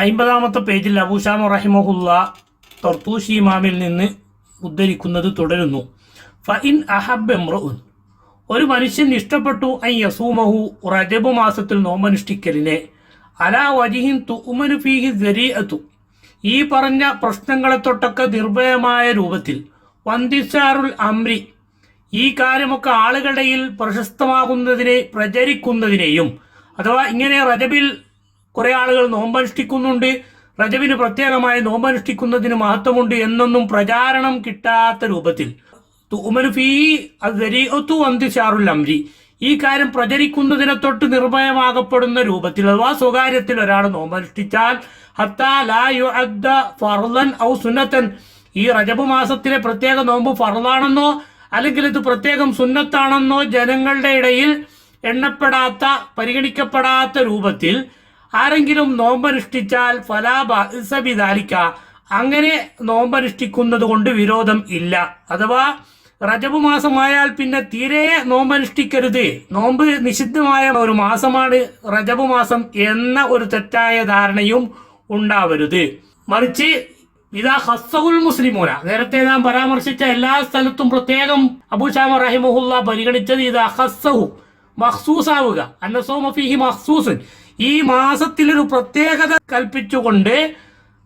അയിമ്പതാമത്തെ പേജിൽ അബൂഷാമു റഹിമഹുല്ല തർത്തൂഷി ഇമാമിൽ നിന്ന് ഉദ്ധരിക്കുന്നത് തുടരുന്നു. ഫഇൻ അഹബ് എമ്രുൻ ഒരു മനുഷ്യൻ ഇഷ്ടപ്പെട്ടു ഐ യസൂമഹു റജബ് മാസത്തിൽ നോമനുഷ്ഠിക്കലിനെ അലാ വജിഹിൻ തുമനു ഫീഹി ദരീഅത്തു ഈ പറഞ്ഞ പ്രശ്നങ്ങളെ തൊട്ടൊക്കെ നിർഭയമായ രൂപത്തിൽ. വന്ദിസാറുൽ അമ്രി ഈ കാര്യമൊക്കെ ആളുകളുടെ പ്രശസ്തമാകുന്നതിനെ പ്രചരിക്കുന്നതിനെയും അഥവാ ഇങ്ങനെ റജബിൽ കുറെ ആളുകൾ നോമ്പനുഷ്ഠിക്കുന്നുണ്ട്. റജബിന് പ്രത്യേകമായി നോമ്പനുഷ്ഠിക്കുന്നതിന് മഹത്വമുണ്ട് എന്നൊന്നും പ്രചാരണം കിട്ടാത്ത രൂപത്തിൽ. തുമനു ഫീ അദ്ദരീഅത്തു വന്ദിസാറുൽ ഈ കാര്യം പ്രചരിക്കുന്നതിനെ തൊട്ട് നിർഭയമാകപ്പെടുന്ന രൂപത്തിൽ അഥവാ സ്വകാര്യത്തിൽ ഒരാൾ നോമ്പനുഷ്ഠിച്ചാൽ ഔ ഈ റജബ് മാസത്തിലെ പ്രത്യേക നോമ്പ് ഫർളാണെന്നോ അല്ലെങ്കിൽ ഇത് പ്രത്യേകം സുന്നത്താണെന്നോ ജനങ്ങളുടെ ഇടയിൽ എണ്ണപ്പെടാത്ത പരിഗണിക്കപ്പെടാത്ത രൂപത്തിൽ ആരെങ്കിലും നോമ്പനുഷ്ഠിച്ചാൽ ഫലാബിദാലിക്ക അങ്ങനെ നോമ്പനുഷ്ഠിക്കുന്നത് കൊണ്ട് വിരോധം ഇല്ല. അഥവാ റജബ് മാസമായാൽ പിന്നെ തീരെ നോമ്പനുഷ്ഠിക്കരുത്. നോമ്പ് നിഷിദ്ധമായ ഒരു മാസമാണ് റജബ് മാസം എന്ന ഒരു തെറ്റായ ധാരണയും ഉണ്ടാവരുത്. മറിച്ച് ഇതാ ഹസ്സഹുൽ മുസ്ലിമൂന. നേരത്തെ നാം പരാമർശിച്ച എല്ലാ സ്ഥലത്തും പ്രത്യേകം അബുഷാമ റഹിമഹുല്ല പരിഗണിച്ചത് ഇതാ ഹസ്സഹു മഖ്സൂസാവുക. അന്നസോമഫിഹി മഖ്സൂസൻ. ഈ മാസത്തിലൊരു പ്രത്യേകത കൽപ്പിച്ചുകൊണ്ട്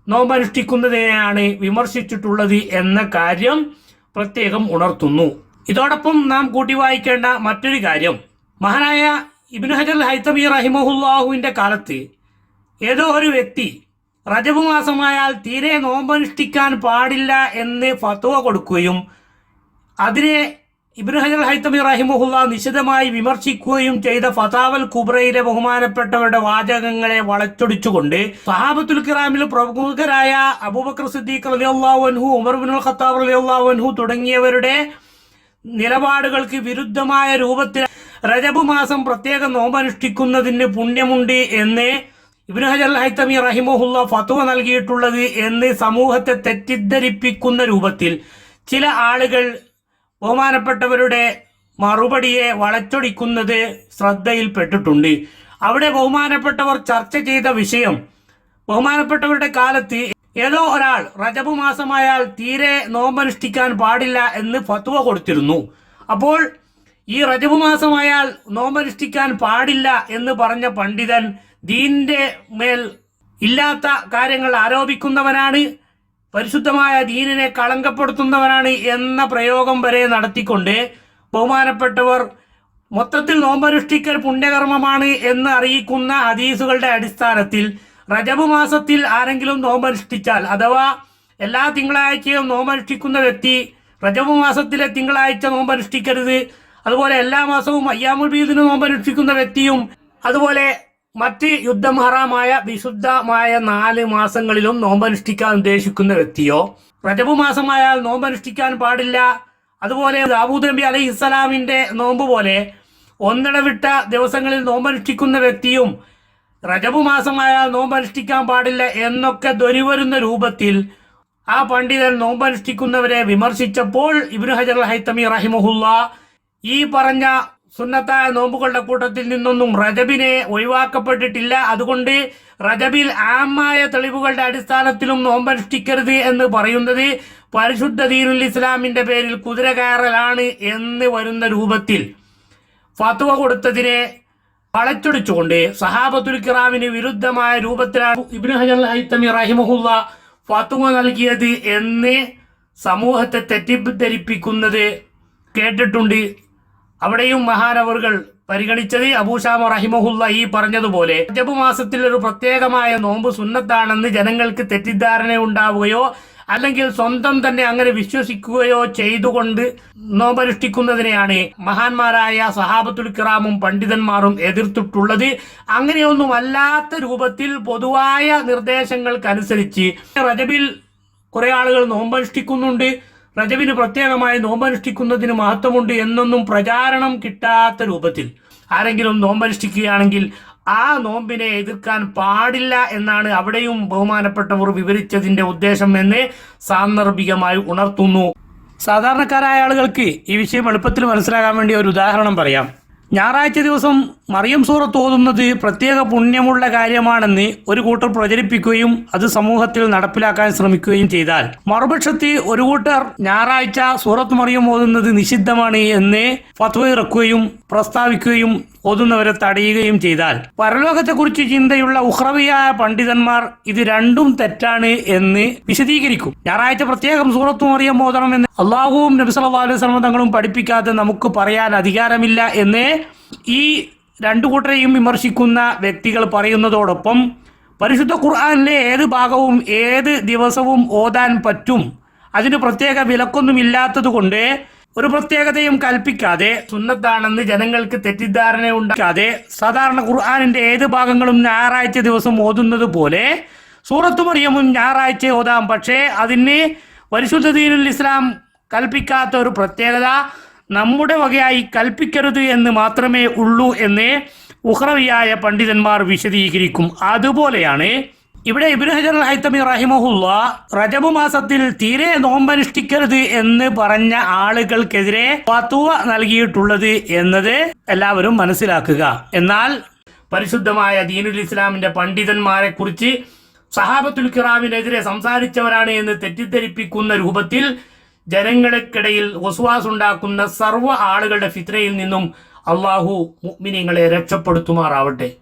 നോമ്പനുഷ്ഠിക്കുന്നതിനെയാണ് വിമർശിച്ചിട്ടുള്ളത് എന്ന കാര്യം പ്രത്യേകം ഉണർത്തുന്നു. ഇതോടൊപ്പം നാം കൂട്ടി വായിക്കേണ്ട മറ്റൊരു കാര്യം. മഹാനായ ഇബ്നു ഹജർ ഹൈത്തബി റഹിമഹുല്ലാഹുവിന്റെ കാലത്ത് ഏതോ ഒരു വ്യക്തി റജബ് മാസമായാൽ തീരെ നോമ്പനുഷ്ഠിക്കാൻ പാടില്ല എന്ന് ഫത്വ കൊടുക്കുകയും അതിനെ ഇബ്നു ഹജർ ഹൈത്തമി റഹിമുഹുല്ല നിശിതമായി വിമർശിക്കുകയും ചെയ്ത ഫതാവൽ കുബ്രയിലെ ബഹുമാനപ്പെട്ടവരുടെ വാചകങ്ങളെ വളച്ചൊടിച്ചുകൊണ്ട് സഹാബത്തുൽ കിറാമിൽ പ്രമുഖരായ അബൂബക്കർ സിദ്ദീഖ് റലിയല്ലാഹു ഉമർ ബിൻ ഖത്താബ് റലിയല്ലാഹു തുടങ്ങിയവരുടെ നിലപാടുകൾക്ക് വിരുദ്ധമായ രൂപത്തിൽ റജബ് മാസം പ്രത്യേക നോമ്പനുഷ്ഠിക്കുന്നതിന് പുണ്യമുണ്ട് എന്ന് ഇബ്നു ഹജർ ഹൈത്തമി റഹിമുഹുല്ല ഫത്വ നൽകിയിട്ടുള്ളത് എന്ന് സമൂഹത്തെ തെറ്റിദ്ധരിപ്പിക്കുന്ന രൂപത്തിൽ ചില ആളുകൾ ബഹുമാനപ്പെട്ടവരുടെ മറുപടിയെ വളച്ചൊടിക്കുന്നത് ശ്രദ്ധയിൽപ്പെട്ടിട്ടുണ്ട്. അവിടെ ബഹുമാനപ്പെട്ടവർ ചർച്ച ചെയ്ത വിഷയം ബഹുമാനപ്പെട്ടവരുടെ കാലത്ത് ഏതോ ഒരാൾ റജബ് മാസമായാൽ തീരെ നോമ്പനുഷ്ഠിക്കാൻ പാടില്ല എന്ന് ഫത്വ കൊടുത്തിരുന്നു. അപ്പോൾ ഈ റജബ് മാസമായാൽ നോമ്പനുഷ്ഠിക്കാൻ പാടില്ല എന്ന് പറഞ്ഞ പണ്ഡിതൻ ദീനിന്റെ മേൽ ഇല്ലാത്ത കാര്യങ്ങൾ ആരോപിക്കുന്നവനാണ്. പരിശുദ്ധമായ ദീനിനെ കളങ്കപ്പെടുത്തുന്നവനാണ് എന്ന പ്രയോഗം വരെ നടത്തിക്കൊണ്ട് ബഹുമാനപ്പെട്ടവർ മൊത്തത്തിൽ നോമ്പനുഷ്ഠിക്കൽ പുണ്യകർമ്മമാണ് എന്ന് അറിയിക്കുന്ന ഹദീസുകളുടെ അടിസ്ഥാനത്തിൽ റജബ് മാസത്തിൽ ആരെങ്കിലും നോമ്പനുഷ്ഠിച്ചാൽ അഥവാ എല്ലാ തിങ്കളാഴ്ചയും നോമ്പനുഷ്ഠിക്കുന്ന വ്യക്തി റജബ് മാസത്തിലെ തിങ്കളാഴ്ച നോമ്പനുഷ്ഠിക്കരുത്. അതുപോലെ എല്ലാ മാസവും അയ്യാമുൽ ബീദിന് നോമ്പനുഷ്ഠിക്കുന്ന വ്യക്തിയും അതുപോലെ മറ്റ് യുദ്ധമഹറാമായ വിശുദ്ധമായ നാല് മാസങ്ങളിലും നോമ്പനുഷ്ഠിക്കാൻ ഉദ്ദേശിക്കുന്ന വ്യക്തിയോ? റജബ് മാസമായാൽ നോമ്പനുഷ്ഠിക്കാൻ പാടില്ല. അതുപോലെ ദാവൂദ് നബി അലൈഹി ഇസ്ലാമിന്റെ നോമ്പ് പോലെ ഒന്നിടവിട്ട ദിവസങ്ങളിൽ നോമ്പനുഷ്ഠിക്കുന്ന വ്യക്തിയും റജബ് മാസമായാൽ നോമ്പനുഷ്ഠിക്കാൻ പാടില്ല എന്നൊക്കെ ധ്വനിവരുന്ന രൂപത്തിൽ ആ പണ്ഡിതൻ നോമ്പനുഷ്ഠിക്കുന്നവരെ വിമർശിച്ചപ്പോൾ ഇബ്നു ഹജർ ഹൈത്തമി റഹിമഹുല്ല ഈ പറഞ്ഞ സുന്നത്തായ നോമ്പുകളുടെ കൂട്ടത്തിൽ നിന്നൊന്നും റജബിനെ ഒഴിവാക്കപ്പെട്ടിട്ടില്ല. അതുകൊണ്ട് റജബിൽ ആമായ തെളിവുകളുടെ അടിസ്ഥാനത്തിലും നോമ്പനുഷ്ഠിക്കരുത് എന്ന് പറയുന്നത് പരിശുദ്ധ ദീനുൽ ഇസ്ലാമിന്റെ പേരിൽ കുതിര കയറലാണ് എന്ന് വരുന്ന രൂപത്തിൽ ഫത്വ കൊടുത്തതിനെ വളച്ചൊടിച്ചുകൊണ്ട് സഹാബത്തുൽ കിറാമിന് വിരുദ്ധമായ രൂപത്തിലാണ് ഇബ്നു ഹജർ ഹൈത്തമി റഹിമഹുല്ല ഫത്വ നൽകിയത് എന്ന് സമൂഹത്തെ തെറ്റിദ്ധരിപ്പിക്കുന്നത് കേട്ടിട്ടുണ്ട്. അവിടെയും മഹാനവറുകൾ പരിഗണിച്ചത് അബൂഷാമ റഹിമഹുല്ല ഈ പറഞ്ഞതുപോലെ റജബ് മാസത്തിൽ ഒരു പ്രത്യേകമായ നോമ്പ് സുന്നത്താണെന്ന് ജനങ്ങൾക്ക് തെറ്റിദ്ധാരണ ഉണ്ടാവുകയോ അല്ലെങ്കിൽ സ്വന്തം തന്നെ അങ്ങനെ വിശ്വസിക്കുകയോ ചെയ്തുകൊണ്ട് നോമ്പനുഷ്ഠിക്കുന്നതിനെയാണ് മഹാന്മാരായ സഹാബത്തുൽ കിറാമും പണ്ഡിതന്മാരും എതിർത്തിട്ടുള്ളത്. അങ്ങനെയൊന്നും അല്ലാത്ത രൂപത്തിൽ പൊതുവായ നിർദ്ദേശങ്ങൾക്കനുസരിച്ച് റജബിൽ കുറെ ആളുകൾ നോമ്പനുഷ്ഠിക്കുന്നുണ്ട്. റജബിന് പ്രത്യേകമായി നോമ്പനുഷ്ഠിക്കുന്നതിന് മഹത്വമുണ്ട് എന്നൊന്നും പ്രചാരണം കിട്ടാത്ത രൂപത്തിൽ ആരെങ്കിലും നോമ്പനുഷ്ഠിക്കുകയാണെങ്കിൽ ആ നോമ്പിനെ എതിർക്കാൻ പാടില്ല എന്നാണ് അവിടെയും ബഹുമാനപ്പെട്ടവർ വിവരിച്ചതിന്റെ ഉദ്ദേശം എന്ന് സാന്ദർഭികമായി ഉണർത്തുന്നു. സാധാരണക്കാരായ ആളുകൾക്ക് ഈ വിഷയം എളുപ്പത്തിൽ മനസ്സിലാകാൻ വേണ്ടി ഒരു ഉദാഹരണം പറയാം. ഞായറാഴ്ച ദിവസം മറിയം സൂറത്ത് ഓതുന്നത് പ്രത്യേക പുണ്യമുള്ള കാര്യമാണെന്ന് ഒരു കൂട്ടർ പ്രചരിപ്പിക്കുകയും അത് സമൂഹത്തിൽ നടപ്പിലാക്കാൻ ശ്രമിക്കുകയും ചെയ്താൽ. മറുപക്ഷത്ത് ഒരു കൂട്ടർ ഞായറാഴ്ച സൂറത്ത് മറിയം ഓതുന്നത് നിഷിദ്ധമാണ് എന്ന് ഫത്വ ഇറക്കുകയും പ്രസ്താവിക്കുകയും ഓതുന്നവരെ തടയുകയും ചെയ്താൽ പരലോകത്തെക്കുറിച്ച് ചിന്തയുള്ള ഉഹ്രവിയായ പണ്ഡിതന്മാർ ഇത് രണ്ടും തെറ്റാണ് എന്ന് വിശദീകരിക്കും. ഞായറാഴ്ച പ്രത്യേകം സൂറത്ത് മറിയം എന്ന് അള്ളാഹുവും നബി സല്ലല്ലാഹു അലൈഹി വസല്ലം തങ്ങളും പഠിപ്പിക്കാതെ നമുക്ക് പറയാൻ അധികാരമില്ല എന്ന് ഈ രണ്ടു കൂട്ടരെയും വിമർശിക്കുന്ന വ്യക്തികൾ പറയുന്നതോടൊപ്പം പരിശുദ്ധ ഖുർആനിലെ ഏത് ഭാഗവും ഏത് ദിവസവും ഓതാൻ പറ്റും. അതിന് പ്രത്യേക വിലക്കൊന്നുമില്ലാത്തത് കൊണ്ട് ഒരു പ്രത്യേകതയും കൽപ്പിക്കാതെ സുന്നത്താണെന്ന് ജനങ്ങൾക്ക് തെറ്റിദ്ധാരണ ഉണ്ടാക്കാതെ സാധാരണ ഖുർആാനിന്റെ ഏത് ഭാഗങ്ങളും ഞായറാഴ്ച ദിവസം ഓതുന്നത് പോലെ സൂറത്ത് മറിയമും ഞായറാഴ്ച ഓതാം. പക്ഷേ അതിന് പരിശുദ്ധ ദീനുൽ ഇസ്ലാം കൽപ്പിക്കാത്ത ഒരു പ്രത്യേകത നമ്മുടെ വകയായി കൽപ്പിക്കരുത് എന്ന് മാത്രമേ ഉള്ളൂ എന്ന് ഉഹ്റവിയായ പണ്ഡിതന്മാർ വിശദീകരിക്കും. അതുപോലെയാണ് ഇവിടെ ഇബ്നു ഹജർ ഹൈത്തമി റഹിമഹുല്ല റജബ് മാസത്തിൽ തീരെ നോമ്പനുഷ്ഠിക്കരുത് എന്ന് പറഞ്ഞ ആളുകൾക്കെതിരെ ഫത്വ നൽകിയിട്ടുള്ളത് എന്നത് എല്ലാവരും മനസ്സിലാക്കുക. എന്നാൽ പരിശുദ്ധമായ ദീനുൽ ഇസ്ലാമിന്റെ പണ്ഡിതന്മാരെ കുറിച്ച് സഹാബത്തുൽ കിറാമിനെതിരെ സംസാരിച്ചവരാണ് എന്ന് തെറ്റിദ്ധരിപ്പിക്കുന്ന രൂപത്തിൽ ജനങ്ങൾക്കിടയിൽ ഉണ്ടാക്കുന്ന സർവ ആളുകളുടെ ഫിത്രയിൽ നിന്നും അള്ളാഹു മുഅ്മിനീങ്ങളെ രക്ഷപ്പെടുത്തുമാറാവട്ടെ.